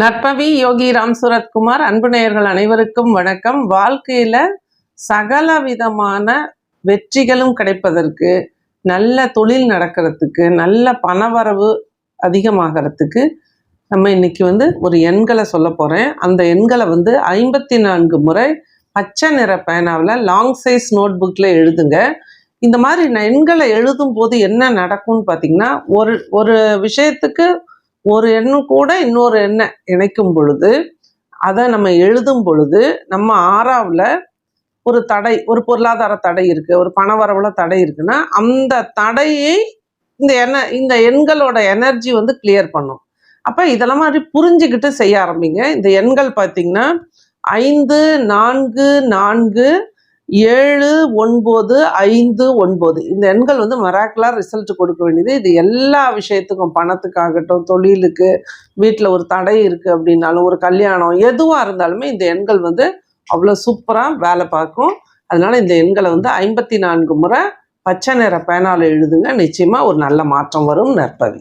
நற்பவி யோகி ராம் சுரத்குமார் அன்பு நேயர்கள் அனைவருக்கும் வணக்கம். வாழ்க்கையில சகல விதமான வெற்றிகளும் கிடைப்பதற்கு நல்ல தொழில் நடக்கிறதுக்கு நல்ல பணவரவு அதிகமாகறதுக்கு நம்ம இன்னைக்கு வந்து ஒரு எண்களை சொல்ல போறேன். அந்த எண்களை வந்து ஐம்பத்தி நான்கு முறை பச்சை நிற பேனாவில் லாங் சைஸ் நோட் புக்கில் எழுதுங்க. இந்த மாதிரி எண்களை எழுதும் போது என்ன நடக்கும்னு பார்த்தீங்கன்னா ஒரு ஒரு விஷயத்துக்கு ஒரு எண்ணும் கூட இன்னொரு எண்ணை இணைக்கும் பொழுது அதை நம்ம எழுதும் பொழுது நம்ம ஆறாவில் ஒரு தடை ஒரு பொருளாதார தடை இருக்குது ஒரு பண வரவுல தடை இருக்குன்னா அந்த தடையை இந்த எண்ண இந்த எண்களோட எனர்ஜி வந்து கிளியர் பண்ணும். அப்போ இதெல்லாம் மாதிரி புரிஞ்சுக்கிட்டு செய்ய ஆரம்பிங்க. இந்த எண்கள் பார்த்தீங்கன்னா ஐந்து நான்கு நான்கு ஏழு ஒன்பது ஐந்து ஒன்பது. இந்த எண்கள் வந்து மராக்குலர் ரிசல்ட் கொடுக்க வேண்டியது. இது எல்லா விஷயத்துக்கும் பணத்துக்காகட்டும் தொழிலுக்கு வீட்டில் ஒரு தடை இருக்குது அப்படின்னாலும் ஒரு கல்யாணம் எதுவாக இருந்தாலுமே இந்த எண்கள் வந்து அவ்வளோ சூப்பராக வேலை பார்க்கும். அதனால் இந்த எண்களை வந்து ஐம்பத்தி நான்கு முறை பச்சை நிற பேனால் எழுதுங்க. நிச்சயமாக ஒரு நல்ல மாற்றம் வரும் நற்பவி.